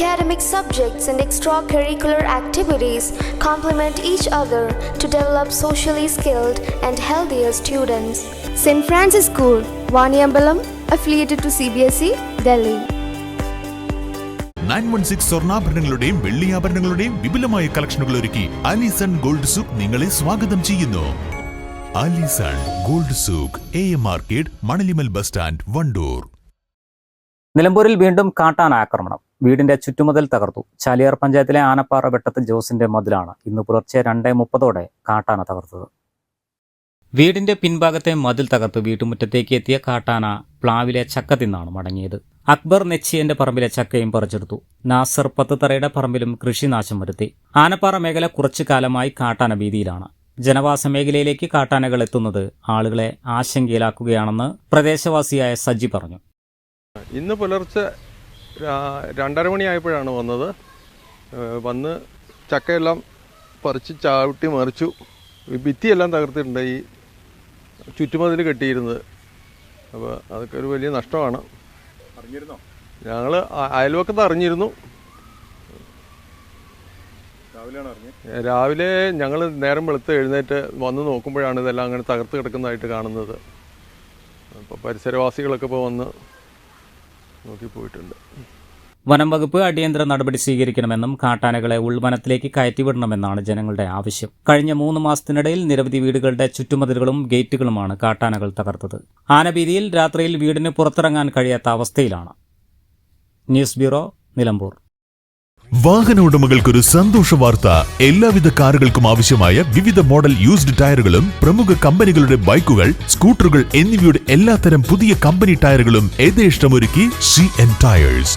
Academic subjects and extracurricular activities complement each other to develop socially skilled and healthier students. St. Francis School, Vaniambalam, affiliated to CBSE, E, Delhi. Nine one six സ്വർണാഭരണങ്ങളുടെയും വെള്ളിയാഭരണങ്ങളുടെയും വിപുലമായ കളക്ഷനുകൾ ഒരുക്കി Alison gold souk നിങ്ങളെ സ്വാഗതം ചെയ്യുന്നു Alison gold souk A M market Manalimal bus stand Wandoor നിലമ്പൂരിൽ വീണ്ടും കാട്ടാന ആക്രമണം വീടിന്റെ ചുറ്റുമതിൽ തകർത്തു. ചാലിയാർ പഞ്ചായത്തിലെ ആനപ്പാറ വെട്ടത്ത് ജോസിന്റെ മതിലാണ് ഇന്ന് പുലർച്ചെ രണ്ടേ മുപ്പതോടെ കാട്ടാന തകർത്തത്. വീടിന്റെ പിൻഭാഗത്തെ മതിൽ തകർത്ത് വീട്ടുമുറ്റത്തേക്ക് എത്തിയ കാട്ടാന പ്ലാവിലെ ചക്ക തിന്നാണ് മടങ്ങിയത്. അക്ബർ നെച്ചിയന്റെ പറമ്പിലെ ചക്കയും പറിച്ചെടുത്തു. നാസർ പത്തുതറയുടെ പറമ്പിലും കൃഷിനാശം വരുത്തി. ആനപ്പാറ മേഖല കുറച്ചു കാലമായി കാട്ടാന ഭീതിയിലാണ്. ജനവാസ മേഖലയിലേക്ക് കാട്ടാനകൾ എത്തുന്നത് ആളുകളെ ആശങ്കയിലാക്കുകയാണെന്ന് പ്രദേശവാസിയായ സജി പറഞ്ഞു. ഇന്ന് പുലർച്ചെ രണ്ടര മണിയായപ്പോഴാണ് വന്നത്. വന്ന് ചക്കയെല്ലാം പറിച്ച് ചാവിട്ടി മറിച്ചു. ഭിത്തിയെല്ലാം തകർത്തിട്ടുണ്ട് ഈ ചുറ്റുമതിൽ കെട്ടിയിരുന്നത്. അപ്പോൾ അതൊക്കെ ഒരു വലിയ നഷ്ടമാണ്. ഞങ്ങൾ അയൽവക്കത്ത് അറിഞ്ഞിരുന്നു. രാവിലെ ഞങ്ങൾ നേരം വെളുത്ത് എഴുന്നേറ്റ് വന്ന് നോക്കുമ്പോഴാണ് ഇതെല്ലാം അങ്ങനെ തകർത്ത് കിടക്കുന്നതായിട്ട് കാണുന്നത്. അപ്പോൾ പരിസരവാസികളൊക്കെ ഇപ്പോൾ വന്ന് നോക്കി പോയിട്ടുണ്ട്. വനം വകുപ്പ് അടിയന്തര നടപടി സ്വീകരിക്കണമെന്നും കാട്ടാനകളെ ഉൾവനത്തിലേക്ക് കയറ്റിവിടണമെന്നാണ് ജനങ്ങളുടെ ആവശ്യം. കഴിഞ്ഞ മൂന്ന് മാസത്തിനിടയിൽ നിരവധി വീടുകളുടെ ചുറ്റുമതിലുകളും ഗേറ്റുകളുമാണ് കാട്ടാനകൾ തകർത്തത്. ആനഭീതിയിൽ രാത്രിയിൽ വീടിന് പുറത്തിറങ്ങാൻ കഴിയാത്ത അവസ്ഥയിലാണ്. News bureau Nilambur. വാഹന ഉടമകൾക്കൊരു സന്തോഷ വാർത്ത. എല്ലാവിധ കാറുകൾക്കും ആവശ്യമായ വിവിധ മോഡൽ യൂസ്ഡ് ടയറുകളും പ്രമുഖ കമ്പനികളുടെ ബൈക്കുകൾ സ്കൂട്ടറുകൾ എന്നിവയുടെ എല്ലാത്തരം പുതിയ കമ്പനി ടയറുകളും യഥേഷ്ടമൊരുക്കി സി എൻ ടയേഴ്സ്